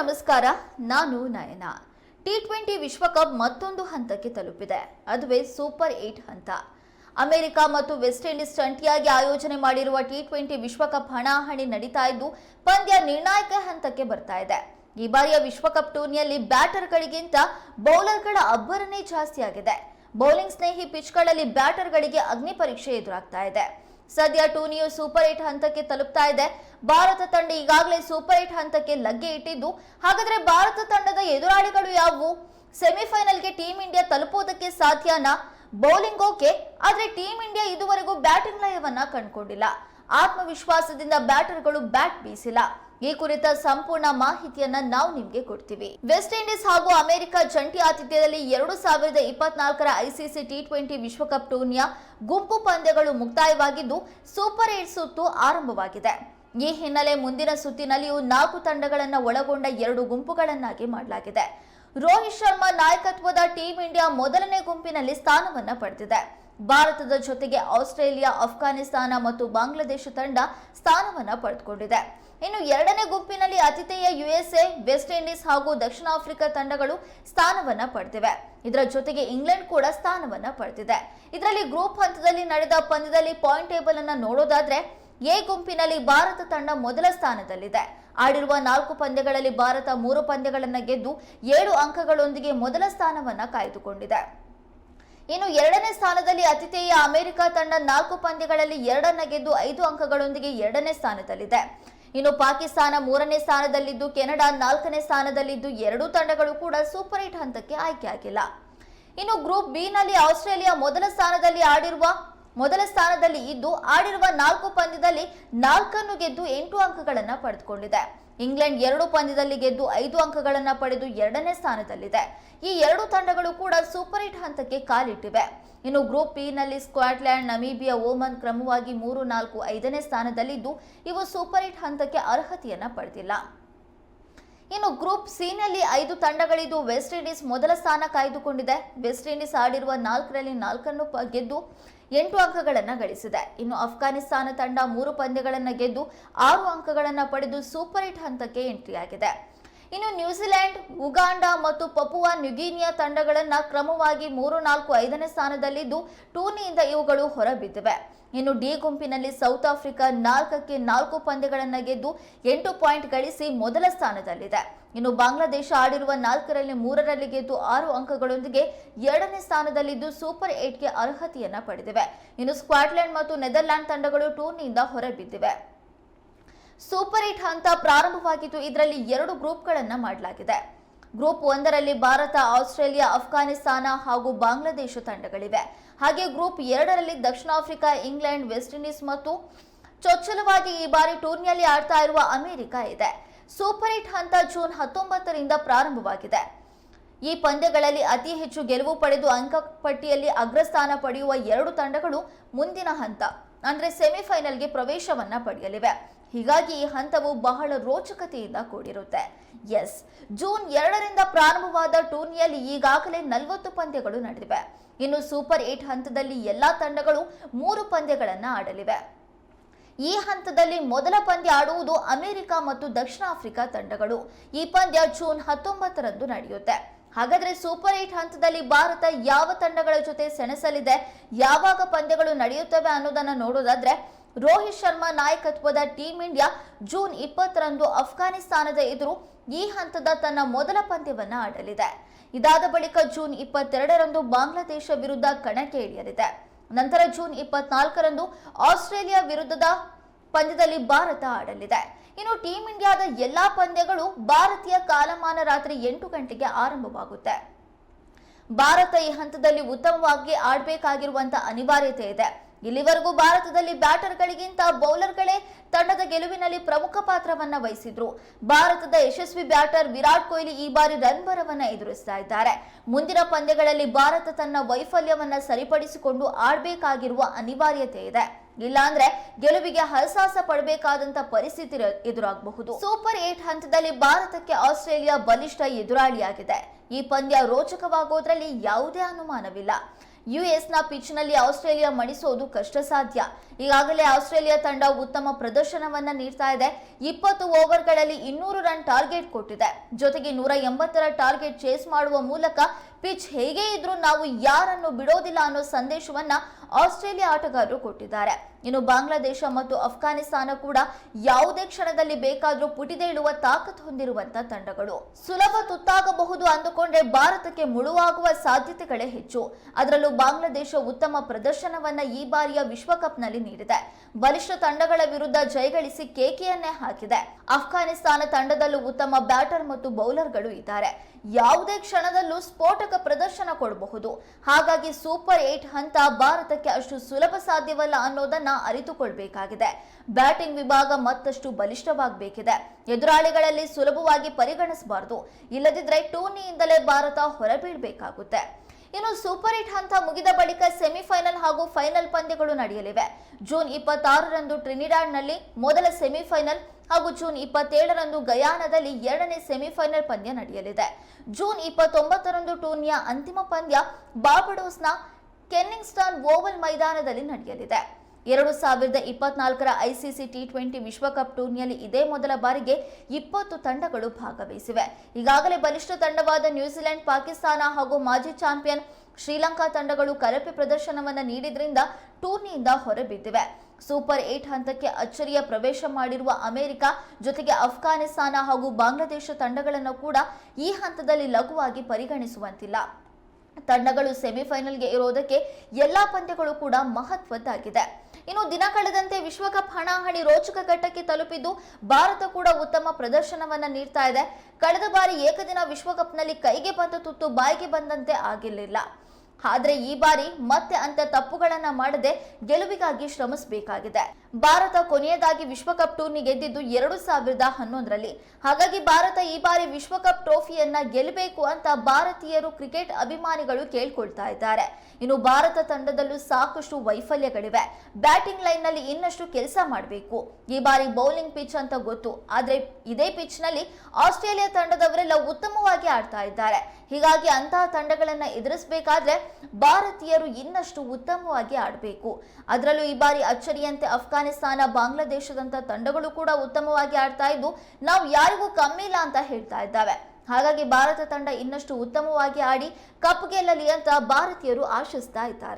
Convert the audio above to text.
ನಮಸ್ಕಾರ, ನಾನು ನಯನ. T twenty ವಿಶ್ವಕಪ್ ಮತ್ತೊಂದು ಹಂತಕ್ಕೆ ತಲುಪಿದೆ. ಅದುವೇ ಸೂಪರ್ ಏಟ್ ಹಂತ. ಅಮೆರಿಕ ಮತ್ತು ವೆಸ್ಟ್ ಇಂಡೀಸ್ ಜಂಟಿಯಾಗಿ ಆಯೋಜನೆ ಮಾಡಿರುವ ಟಿ ಟ್ವೆಂಟಿ ವಿಶ್ವಕಪ್ ಹಣಾಹಣಿ ನಡೀತಾ ಇದ್ದು, ಪಂದ್ಯ ನಿರ್ಣಾಯಕ ಹಂತಕ್ಕೆ ಬರ್ತಾ ಇದೆ. ಈ ಬಾರಿಯ ವಿಶ್ವಕಪ್ ಟೂರ್ನಿಯಲ್ಲಿ ಬ್ಯಾಟರ್ಗಳಿಗಿಂತ ಬೌಲರ್ಗಳ ಅಬ್ಬರನೇ ಜಾಸ್ತಿಯಾಗಿದೆ. ಬೌಲಿಂಗ್ ಸ್ನೇಹಿ ಪಿಚ್ಗಳಲ್ಲಿ ಬ್ಯಾಟರ್ಗಳಿಗೆ ಅಗ್ನಿ ಪರೀಕ್ಷೆ ಎದುರಾಗ್ತಾ ಇದೆ. ಸದ್ಯ ಟೂರ್ನಿಯು ಸೂಪರ್ ಏಟ್ ಹಂತಕ್ಕೆ ತಲುಪ್ತಾ ಇದೆ. ಭಾರತ ತಂಡ ಈಗಾಗಲೇ ಸೂಪರ್ ಏಟ್ ಹಂತಕ್ಕೆ ಲಗ್ಗೆ ಇಟ್ಟಿದ್ದು, ಹಾಗಾದ್ರೆ ಭಾರತ ತಂಡದ ಎದುರಾಳಿಗಳು ಯಾವುವು? ಸೆಮಿಫೈನಲ್ಗೆ ಟೀಂ ಇಂಡಿಯಾ ತಲುಪುವುದಕ್ಕೆ ಸಾಧ್ಯನಾ? ಬೌಲಿಂಗ್ ಓಕೆ, ಆದ್ರೆ ಟೀಂ ಇಂಡಿಯಾ ಇದುವರೆಗೂ ಬ್ಯಾಟಿಂಗ್ ಲಯವನ್ನ ಕಂಡುಕೊಂಡಿಲ್ಲ. ಆತ್ಮವಿಶ್ವಾಸದಿಂದ ಬ್ಯಾಟರ್ಗಳು ಬ್ಯಾಟ್ ಬೀಸಿಲ್ಲ. ಈ ಕುರಿತ ಸಂಪೂರ್ಣ ಮಾಹಿತಿಯನ್ನ ನಾವು ನಿಮ್ಗೆ ಕೊಡ್ತೀವಿ. ವೆಸ್ಟ್ ಇಂಡೀಸ್ ಹಾಗೂ ಅಮೆರಿಕ ಜಂಟಿ ಆತಿಥ್ಯದಲ್ಲಿ ಎರಡು ಸಾವಿರದ ಇಪ್ಪತ್ನಾಲ್ಕರ ಐಸಿಸಿ ಟಿ ಟ್ವೆಂಟಿ ವಿಶ್ವಕಪ್ ಟೂರ್ನಿಯ ಗುಂಪು ಪಂದ್ಯಗಳು ಮುಕ್ತಾಯವಾಗಿದ್ದು ಸೂಪರ್ ಏಟ್ ಸುತ್ತು ಆರಂಭವಾಗಿದೆ. ಈ ಹಿನ್ನೆಲೆ ಮುಂದಿನ ಸುತ್ತಿನಲ್ಲಿಯೂ ನಾಲ್ಕು ತಂಡಗಳನ್ನು ಒಳಗೊಂಡ ಎರಡು ಗುಂಪುಗಳನ್ನಾಗಿ ಮಾಡಲಾಗಿದೆ. ರೋಹಿತ್ ಶರ್ಮಾ ನಾಯಕತ್ವದ ಟೀಂ ಇಂಡಿಯಾ ಮೊದಲನೇ ಗುಂಪಿನಲ್ಲಿ ಸ್ಥಾನವನ್ನು ಪಡೆದಿದೆ. ಭಾರತದ ಜೊತೆಗೆ ಆಸ್ಟ್ರೇಲಿಯಾ, ಅಫ್ಘಾನಿಸ್ತಾನ ಮತ್ತು ಬಾಂಗ್ಲಾದೇಶ ತಂಡ ಸ್ಥಾನವನ್ನು ಪಡೆದುಕೊಂಡಿದೆ. ಇನ್ನು ಎರಡನೇ ಗುಂಪಿನಲ್ಲಿ ಆತಿಥೇಯ ಯುಎಸ್ಎ, ವೆಸ್ಟ್ ಇಂಡೀಸ್ ಹಾಗೂ ದಕ್ಷಿಣ ಆಫ್ರಿಕಾ ತಂಡಗಳು ಸ್ಥಾನವನ್ನ ಪಡೆದಿವೆ. ಇದರ ಜೊತೆಗೆ ಇಂಗ್ಲೆಂಡ್ ಕೂಡ ಸ್ಥಾನವನ್ನ ಪಡೆದಿದೆ. ಇದರಲ್ಲಿ ಗ್ರೂಪ್ ಹಂತದಲ್ಲಿ ನಡೆದ ಪಂದ್ಯದಲ್ಲಿ ಪಾಯಿಂಟ್ ಟೇಬಲ್ ಅನ್ನ ನೋಡೋದಾದ್ರೆ, ಎ ಗುಂಪಿನಲ್ಲಿ ಭಾರತ ತಂಡ ಮೊದಲ ಸ್ಥಾನದಲ್ಲಿದೆ. ಆಡಿರುವ ನಾಲ್ಕು ಪಂದ್ಯಗಳಲ್ಲಿ ಭಾರತ ಮೂರು ಪಂದ್ಯಗಳನ್ನು ಗೆದ್ದು ಏಳು ಅಂಕಗಳೊಂದಿಗೆ ಮೊದಲ ಸ್ಥಾನವನ್ನ ಕಾಯ್ದುಕೊಂಡಿದೆ. ಇನ್ನು ಎರಡನೇ ಸ್ಥಾನದಲ್ಲಿ ಆತಿಥೇಯ ಅಮೆರಿಕ ತಂಡ ನಾಲ್ಕು ಪಂದ್ಯಗಳಲ್ಲಿ ಎರಡನ್ನ ಗೆದ್ದು ಐದು ಅಂಕಗಳೊಂದಿಗೆ ಎರಡನೇ ಸ್ಥಾನದಲ್ಲಿದೆ. ಇನ್ನು ಪಾಕಿಸ್ತಾನ ಮೂರನೇ ಸ್ಥಾನದಲ್ಲಿದ್ದು, ಕೆನಡಾ ನಾಲ್ಕನೇ ಸ್ಥಾನದಲ್ಲಿದ್ದು ಎರಡೂ ತಂಡಗಳು ಕೂಡ ಸೂಪರ್ ಏಟ್ ಹಂತಕ್ಕೆ ಆಯ್ಕೆಯಾಗಿಲ್ಲ ಇನ್ನು ಗ್ರೂಪ್ ಬಿ ನಲ್ಲಿ ಆಸ್ಟ್ರೇಲಿಯಾ ಮೊದಲ ಸ್ಥಾನದಲ್ಲಿ ಆಡಿರುವ, ಮೊದಲ ಸ್ಥಾನದಲ್ಲಿ ಇದ್ದು, ಆಡಿರುವ ನಾಲ್ಕು ಪಂದ್ಯದಲ್ಲಿ ನಾಲ್ಕನ್ನು ಗೆದ್ದು ಎಂಟು ಅಂಕಗಳನ್ನು ಪಡೆದುಕೊಂಡಿದೆ. ಇಂಗ್ಲೆಂಡ್ ಎರಡು ಪಂದ್ಯದಲ್ಲಿ ಗೆದ್ದು ಐದು ಅಂಕಗಳನ್ನು ಪಡೆದು ಎರಡನೇ ಸ್ಥಾನದಲ್ಲಿದೆ. ಈ ಎರಡು ತಂಡಗಳು ಕೂಡ ಸೂಪರ್ ಏಟ್ ಹಂತಕ್ಕೆ ಕಾಲಿಟ್ಟಿವೆ. ಇನ್ನು ಗ್ರೂಪ್ ಬಿ ನಲ್ಲಿ ಸ್ಕಾಟ್ಲ್ಯಾಂಡ್, ನಮೀಬಿಯಾ ಓಮನ್ ಕ್ರಮವಾಗಿ ಮೂರು ನಾಲ್ಕು ಐದನೇ ಸ್ಥಾನದಲ್ಲಿದ್ದು ಇವು ಸೂಪರ್ ಏಟ್ ಹಂತಕ್ಕೆ ಅರ್ಹತೆಯನ್ನ ಪಡೆದಿಲ್ಲ. ಇನ್ನು ಗ್ರೂಪ್ ಸಿ ನಲ್ಲಿ ಐದು ತಂಡಗಳಿದ್ದು ವೆಸ್ಟ್ ಇಂಡೀಸ್ ಮೊದಲ ಸ್ಥಾನ ಕಾಯ್ದುಕೊಂಡಿದೆ. ವೆಸ್ಟ್ ಇಂಡೀಸ್ ಆಡಿರುವ ನಾಲ್ಕರಲ್ಲಿ ನಾಲ್ಕನ್ನು ಗೆದ್ದು ಎಂಟು ಅಂಕಗಳನ್ನು ಗಳಿಸಿದೆ. ಇನ್ನು ಅಫ್ಘಾನಿಸ್ತಾನ ತಂಡ ಮೂರು ಪಂದ್ಯಗಳನ್ನು ಗೆದ್ದು ಆರು ಅಂಕಗಳನ್ನು ಪಡೆದು ಸೂಪರ್ ಏಟ್ ಹಂತಕ್ಕೆ ಎಂಟ್ರಿಯಾಗಿದೆ. ಇನ್ನು ನ್ಯೂಜಿಲೆಂಡ್ ಉಗಾಂಡ ಮತ್ತು ಪಪುವಾ ನ್ಯುಗಿನಿಯಾ ತಂಡಗಳನ್ನು ಕ್ರಮವಾಗಿ ಮೂರು, ನಾಲ್ಕು, ಐದನೇ ಸ್ಥಾನದಲ್ಲಿದ್ದು ಟೂರ್ನಿಯಿಂದ ಇವುಗಳು ಹೊರಬಿದ್ದಿವೆ. ಇನ್ನು ಡಿ ಗುಂಪಿನಲ್ಲಿ ಸೌತ್ ಆಫ್ರಿಕಾ ನಾಲ್ಕಕ್ಕೆ ನಾಲ್ಕು ಪಂದ್ಯಗಳನ್ನು ಗೆದ್ದು ಎಂಟು ಪಾಯಿಂಟ್ ಗಳಿಸಿ ಮೊದಲ ಸ್ಥಾನದಲ್ಲಿದೆ. ಇನ್ನು ಬಾಂಗ್ಲಾದೇಶ ಆಡಿರುವ ನಾಲ್ಕರಲ್ಲಿ ಮೂರರಲ್ಲಿ ಗೆದ್ದು ಆರು ಅಂಕಗಳೊಂದಿಗೆ ಎರಡನೇ ಸ್ಥಾನದಲ್ಲಿದ್ದು ಸೂಪರ್ ಏಟ್ಗೆ ಅರ್ಹತೆಯನ್ನ ಪಡೆದಿವೆ. ಇನ್ನು ಸ್ಕಾಟ್ಲೆಂಡ್ ಮತ್ತು ನೆದರ್ಲ್ಯಾಂಡ್ ತಂಡಗಳು ಟೂರ್ನಿಯಿಂದ ಹೊರಬಿದ್ದಿವೆ. ಸೂಪರ್ ಏಟ್ ಹಂತ ಪ್ರಾರಂಭವಾಗಿದ್ದು ಇದರಲ್ಲಿ ಎರಡು ಗ್ರೂಪ್ಗಳನ್ನು ಮಾಡಲಾಗಿದೆ. ಗ್ರೂಪ್ ಒಂದರಲ್ಲಿ ಭಾರತ, ಆಸ್ಟ್ರೇಲಿಯಾ, ಅಫ್ಘಾನಿಸ್ತಾನ ಹಾಗೂ ಬಾಂಗ್ಲಾದೇಶ ತಂಡಗಳಿವೆ. ಹಾಗೆ ಗ್ರೂಪ್ ಎರಡರಲ್ಲಿ ದಕ್ಷಿಣ ಆಫ್ರಿಕಾ, ಇಂಗ್ಲೆಂಡ್, ವೆಸ್ಟ್ ಇಂಡೀಸ್ ಮತ್ತು ಚೊಚ್ಚಲವಾಗಿ ಈ ಬಾರಿ ಟೂರ್ನಿಯಲ್ಲಿ ಆಡ್ತಾ ಇರುವ ಅಮೆರಿಕ ಇದೆ. ಸೂಪರ್ ಏಟ್ ಹಂತ ಜೂನ್ ಹತ್ತೊಂಬತ್ತರಿಂದ ಪ್ರಾರಂಭವಾಗಿದೆ. ಈ ಪಂದ್ಯಗಳಲ್ಲಿ ಅತಿ ಹೆಚ್ಚು ಗೆಲುವು ಪಡೆದು ಅಂಕಪಟ್ಟಿಯಲ್ಲಿ ಅಗ್ರಸ್ಥಾನ ಪಡೆಯುವ ಎರಡು ತಂಡಗಳು ಮುಂದಿನ ಹಂತ, ಅಂದ್ರೆ ಸೆಮಿಫೈನಲ್ಗೆ ಪ್ರವೇಶವನ್ನ ಪಡೆಯಲಿವೆ. ಹೀಗಾಗಿ ಈ ಹಂತವು ಬಹಳ ರೋಚಕತೆಯಿಂದ ಕೂಡಿರುತ್ತೆ. ಎಸ್, ಜೂನ್ ಎರಡರಿಂದ ಪ್ರಾರಂಭವಾದ ಟೂರ್ನಿಯಲ್ಲಿ ಈಗಾಗಲೇ ನಲವತ್ತು ಪಂದ್ಯಗಳು ನಡೆದಿವೆ. ಇನ್ನು ಸೂಪರ್ ಏಟ್ ಹಂತದಲ್ಲಿ ಎಲ್ಲಾ ತಂಡಗಳು ಮೂರು ಪಂದ್ಯಗಳನ್ನು ಆಡಲಿವೆ. ಈ ಹಂತದಲ್ಲಿ ಮೊದಲ ಪಂದ್ಯ ಆಡುವುದು ಅಮೆರಿಕ ಮತ್ತು ದಕ್ಷಿಣ ಆಫ್ರಿಕಾ ತಂಡಗಳು. ಈ ಪಂದ್ಯ ಜೂನ್ ಹತ್ತೊಂಬತ್ತರಂದು ನಡೆಯುತ್ತೆ. ಹಾಗಾದ್ರೆ ಸೂಪರ್ ಏಟ್ ಹಂತದಲ್ಲಿ ಭಾರತ ಯಾವ ತಂಡಗಳ ಜೊತೆ ಸೆಣಸಲಿದೆ? ಯಾವಾಗ ಪಂದ್ಯಗಳು ನಡೆಯುತ್ತವೆ ಅನ್ನೋದನ್ನ ನೋಡೋದಾದ್ರೆ ರೋಹಿತ್ ಶರ್ಮಾ ನಾಯಕತ್ವದ ಟೀಂ ಇಂಡಿಯಾ ಜೂನ್ ಇಪ್ಪತ್ತರಂದು ಅಫ್ಘಾನಿಸ್ತಾನದ ಎದುರು ಈ ಹಂತದ ತನ್ನ ಮೊದಲ ಪಂದ್ಯವನ್ನು ಆಡಲಿದೆ. ಇದಾದ ಬಳಿಕ ಜೂನ್ ಇಪ್ಪತ್ತೆರಡರಂದು ಬಾಂಗ್ಲಾದೇಶ ವಿರುದ್ಧ ಕಣಕ್ಕೆ ಇಳಿಯಲಿದೆ. ನಂತರ ಜೂನ್ ಇಪ್ಪತ್ನಾಲ್ಕರಂದು ಆಸ್ಟ್ರೇಲಿಯಾ ವಿರುದ್ಧದ ಪಂದ್ಯದಲ್ಲಿ ಭಾರತ ಆಡಲಿದೆ. ಇನ್ನು ಟೀಂ ಇಂಡಿಯಾದ ಎಲ್ಲಾ ಪಂದ್ಯಗಳು ಭಾರತೀಯ ಕಾಲಮಾನ ರಾತ್ರಿ ಎಂಟು ಗಂಟೆಗೆ ಆರಂಭವಾಗುತ್ತೆ. ಭಾರತ ಈ ಹಂತದಲ್ಲಿ ಉತ್ತಮವಾಗಿ ಆಡಬೇಕಾಗಿರುವಂತಹ ಅನಿವಾರ್ಯತೆ ಇದೆ. ಇಲ್ಲಿವರೆಗೂ ಭಾರತದಲ್ಲಿ ಬ್ಯಾಟರ್ಗಳಿಗಿಂತ ಬೌಲರ್ಗಳೇ ತಂಡದ ಗೆಲುವಿನಲ್ಲಿ ಪ್ರಮುಖ ಪಾತ್ರವನ್ನ ವಹಿಸಿದ್ರು. ಭಾರತದ ಯಶಸ್ವಿ ಬ್ಯಾಟರ್ ವಿರಾಟ್ ಕೊಹ್ಲಿ ಈ ಬಾರಿ ರನ್ ಬರವನ್ನ ಎದುರಿಸ್ತಾ ಇದ್ದಾರೆ. ಮುಂದಿನ ಪಂದ್ಯಗಳಲ್ಲಿ ಭಾರತ ತನ್ನ ವೈಫಲ್ಯವನ್ನ ಸರಿಪಡಿಸಿಕೊಂಡು ಆಡಬೇಕಾಗಿರುವ ಅನಿವಾರ್ಯತೆ ಇದೆ. ಇಲ್ಲಾಂದ್ರೆ ಗೆಲುವಿಗೆ ಹರಸಾಹಸ ಪಡಬೇಕಾದಂತ ಪರಿಸ್ಥಿತಿ ಎದುರಾಗಬಹುದು. ಸೂಪರ್ ಏಟ್ ಹಂತದಲ್ಲಿ ಭಾರತಕ್ಕೆ ಆಸ್ಟ್ರೇಲಿಯಾ ಬಲಿಷ್ಠ ಎದುರಾಳಿಯಾಗಿದೆ. ಈ ಪಂದ್ಯ ರೋಚಕವಾಗೋದ್ರಲ್ಲಿ ಯಾವುದೇ ಅನುಮಾನವಿಲ್ಲ. ಯುಎಸ್ನ ಪಿಚ್ನಲ್ಲಿ ಆಸ್ಟ್ರೇಲಿಯಾ ಮಣಿಸುವುದು ಕಷ್ಟ ಸಾಧ್ಯ ಈಗಾಗಲೇ ಆಸ್ಟ್ರೇಲಿಯಾ ತಂಡ ಉತ್ತಮ ಪ್ರದರ್ಶನವನ್ನ ನೀಡ್ತಾ ಇದೆ. ಇಪ್ಪತ್ತು ಓವರ್ಗಳಲ್ಲಿ ಇನ್ನೂರು ರನ್ ಟಾರ್ಗೆಟ್ ಕೊಟ್ಟಿದೆ. ಜೊತೆಗೆ ನೂರ ಎಂಬತ್ತರ ಟಾರ್ಗೆಟ್ ಚೇಸ್ ಮಾಡುವ ಮೂಲಕ ಪಿಚ್ ಹೇಗೆ ಇದ್ರೂ ನಾವು ಯಾರನ್ನು ಬಿಡೋದಿಲ್ಲ ಅನ್ನೋ ಸಂದೇಶವನ್ನ ಆಸ್ಟ್ರೇಲಿಯಾ ಆಟಗಾರರು ಕೊಟ್ಟಿದ್ದಾರೆ. ಇನ್ನು ಬಾಂಗ್ಲಾದೇಶ ಮತ್ತು ಅಫ್ಘಾನಿಸ್ತಾನ ಕೂಡ ಯಾವುದೇ ಕ್ಷಣದಲ್ಲಿ ಬೇಕಾದರೂ ಪುಟಿದೇಳುವ ತಾಕತ್ ಹೊಂದಿರುವಂತ ತಂಡಗಳು. ಸುಲಭ ತುತ್ತಾಗಬಹುದು ಅಂದುಕೊಂಡ್ರೆ ಭಾರತಕ್ಕೆ ಮುಳುವಾಗುವ ಸಾಧ್ಯತೆಗಳೇ ಹೆಚ್ಚು. ಅದರಲ್ಲೂ ಬಾಂಗ್ಲಾದೇಶ ಉತ್ತಮ ಪ್ರದರ್ಶನವನ್ನ ಈ ಬಾರಿಯ ವಿಶ್ವಕಪ್ನಲ್ಲಿ ನೀಡಿದೆ. ಬಲಿಷ್ಠ ತಂಡಗಳ ವಿರುದ್ಧ ಜಯಗಳಿಸಿ ಕೇಕೆಯನ್ನೇ ಹಾಕಿದೆ. ಅಫ್ಘಾನಿಸ್ತಾನ ತಂಡದಲ್ಲೂ ಉತ್ತಮ ಬ್ಯಾಟರ್ ಮತ್ತು ಬೌಲರ್ಗಳು ಇದ್ದಾರೆ. ಯಾವುದೇ ಕ್ಷಣದಲ್ಲೂ ಸ್ಫೋಟಕ ಪ್ರದರ್ಶನ ಕೊಡಬಹುದು. ಹಾಗಾಗಿ ಸೂಪರ್ ಏಟ್ ಹಂತ ಭಾರತಕ್ಕೆ ಅಷ್ಟು ಸುಲಭ ಸಾಧ್ಯವಲ್ಲ ಅನ್ನೋದನ್ನ ಅರಿತುಕೊಳ್ಬೇಕಾಗಿದೆ. ಬ್ಯಾಟಿಂಗ್ ವಿಭಾಗ ಮತ್ತಷ್ಟು ಬಲಿಷ್ಠವಾಗಬೇಕಿದೆ. ಎದುರಾಳಿಗಳಲ್ಲಿ ಸುಲಭವಾಗಿ ಪರಿಗಣಿಸಬಾರದು. ಇಲ್ಲದಿದ್ರೆ ಟೂರ್ನಿಯಿಂದಲೇ ಭಾರತ ಹೊರಬೀಳ್ಬೇಕಾಗುತ್ತೆ. ಇನ್ನು ಸೂಪರ್ ಏಟ್ ಹಂತ ಮುಗಿದ ಬಳಿಕ ಸೆಮಿಫೈನಲ್ ಹಾಗೂ ಫೈನಲ್ ಪಂದ್ಯಗಳು ನಡೆಯಲಿವೆ. ಜೂನ್ ಇಪ್ಪತ್ತಾರರಂದು ಟ್ರಿನಿಡಾಡ್ನಲ್ಲಿ ಮೊದಲ ಸೆಮಿಫೈನಲ್ ಹಾಗೂ ಜೂನ್ ಇಪ್ಪತ್ತೇಳರಂದು ಗಯಾನದಲ್ಲಿ ಎರಡನೇ ಸೆಮಿಫೈನಲ್ ಪಂದ್ಯ ನಡೆಯಲಿದೆ. ಜೂನ್ ಇಪ್ಪತ್ತೊಂಬತ್ತರಂದು ಟೂರ್ನಿಯ ಅಂತಿಮ ಪಂದ್ಯ ಬಾರ್ಬಡೋಸ್ನ ಕೆನ್ನಿಂಗ್ಸ್ಟನ್ ಓವಲ್ ಮೈದಾನದಲ್ಲಿ ನಡೆಯಲಿದೆ. ಎರಡು ಸಾವಿರದ ಇಪ್ಪತ್ನಾಲ್ಕರ ಐಸಿಸಿ ಟಿ ಟ್ವೆಂಟಿ ವಿಶ್ವಕಪ್ ಟೂರ್ನಿಯಲ್ಲಿ ಇದೇ ಮೊದಲ ಬಾರಿಗೆ ಇಪ್ಪತ್ತು ತಂಡಗಳು ಭಾಗವಹಿಸಿವೆ. ಈಗಾಗಲೇ ಬಲಿಷ್ಠ ತಂಡವಾದ ನ್ಯೂಜಿಲೆಂಡ್, ಪಾಕಿಸ್ತಾನ ಹಾಗೂ ಮಾಜಿ ಚಾಂಪಿಯನ್ ಶ್ರೀಲಂಕಾ ತಂಡಗಳು ಕರಪೆ ಪ್ರದರ್ಶನವನ್ನು ನೀಡಿದ್ರಿಂದ ಟೂರ್ನಿಯಿಂದ ಹೊರಬಿದ್ದಿವೆ. ಸೂಪರ್ ಏಟ್ ಹಂತಕ್ಕೆ ಅಚ್ಚರಿಯ ಪ್ರವೇಶ ಮಾಡಿರುವ ಅಮೆರಿಕ, ಜೊತೆಗೆ ಅಫ್ಘಾನಿಸ್ತಾನ ಹಾಗೂ ಬಾಂಗ್ಲಾದೇಶ ತಂಡಗಳನ್ನು ಕೂಡ ಈ ಹಂತದಲ್ಲಿ ಲಘುವಾಗಿ ಪರಿಗಣಿಸುವಂತಿಲ್ಲ. ತಂಡಗಳು ಸೆಮಿಫೈನಲ್ಗೆ ಇರೋದಕ್ಕೆ ಎಲ್ಲಾ ಪಂದ್ಯಗಳು ಕೂಡ ಮಹತ್ವದ್ದಾಗಿದೆ. ಇನ್ನು ದಿನ ಕಳೆದಂತೆ ವಿಶ್ವಕಪ್ ಹಣಾಹಣಿ ರೋಚಕ ಘಟ್ಟಕ್ಕೆ ತಲುಪಿದ್ದು ಭಾರತ ಕೂಡ ಉತ್ತಮ ಪ್ರದರ್ಶನವನ್ನ ನೀಡ್ತಾ ಇದೆ. ಕಳೆದ ಬಾರಿ ಏಕದಿನ ವಿಶ್ವಕಪ್ನಲ್ಲಿ ಕೈಗೆ ಬಂದ ತುತ್ತು ಬಾಯಿಗೆ ಬಂದಂತೆ ಆಗಿರಲಿಲ್ಲ. ಆದ್ರೆ ಈ ಬಾರಿ ಮತ್ತೆ ಅಂತ ತಪ್ಪುಗಳನ್ನ ಮಾಡದೆ ಗೆಲುವಿಗಾಗಿ ಶ್ರಮಿಸಬೇಕಾಗಿದೆ. ಭಾರತ ಕೊನೆಯದಾಗಿ ವಿಶ್ವಕಪ್ ಟೂರ್ನಿ ಗೆದ್ದಿದ್ದು ಎರಡು ಸಾವಿರದ ಹನ್ನೊಂದರಲ್ಲಿ. ಹಾಗಾಗಿ ಭಾರತ ಈ ಬಾರಿ ವಿಶ್ವಕಪ್ ಟ್ರೋಫಿಯನ್ನ ಗೆಲ್ಲಬೇಕು ಅಂತ ಭಾರತೀಯರು ಕ್ರಿಕೆಟ್ ಅಭಿಮಾನಿಗಳು ಕೇಳ್ಕೊಳ್ತಾ ಇದ್ದಾರೆ. ಇನ್ನು ಭಾರತ ತಂಡದಲ್ಲೂ ಸಾಕಷ್ಟು ವೈಫಲ್ಯಗಳಿವೆ. ಬ್ಯಾಟಿಂಗ್ ಲೈನ್ನಲ್ಲಿ ಇನ್ನಷ್ಟು ಕೆಲಸ ಮಾಡಬೇಕು. ಈ ಬಾರಿ ಬೌಲಿಂಗ್ ಪಿಚ್ ಅಂತ ಗೊತ್ತು. ಆದ್ರೆ ಇದೇ ಪಿಚ್ನಲ್ಲಿ ಆಸ್ಟ್ರೇಲಿಯಾ ತಂಡದವರೆಲ್ಲ ಉತ್ತಮವಾಗಿ ಆಡ್ತಾ ಇದ್ದಾರೆ. ಹೀಗಾಗಿ ಅಂತಹ ತಂಡಗಳನ್ನ ಎದುರಿಸಬೇಕಾದ್ರೆ ಭಾರತೀಯರು ಇನ್ನಷ್ಟು ಉತ್ತಮವಾಗಿ ಆಡಬೇಕು. ಅದರಲ್ಲೂ ಈ ಬಾರಿ ಅಚ್ಚರಿಯಂತೆ ಅಫ್ಘಾನಿಸ್ತಾನ ಬಾಂಗ್ಲಾದೇಶದಂತ ತಂಡಗಳು ಕೂಡ ಉತ್ತಮವಾಗಿ ಆಡ್ತಾ ಇದ್ದು, ನಾವು ಯಾರಿಗೂ ಕಮ್ಮಿ ಇಲ್ಲ ಅಂತ ಹೇಳ್ತಾ ಇದ್ದಾವೆ. ಹಾಗಾಗಿ ಭಾರತ ತಂಡ ಇನ್ನಷ್ಟು ಉತ್ತಮವಾಗಿ ಆಡಿ ಕಪ್ ಗೆಲ್ಲಲಿ ಅಂತ ಭಾರತೀಯರು ಆಶಿಸ್ತಾ ಇದ್ದಾರೆ.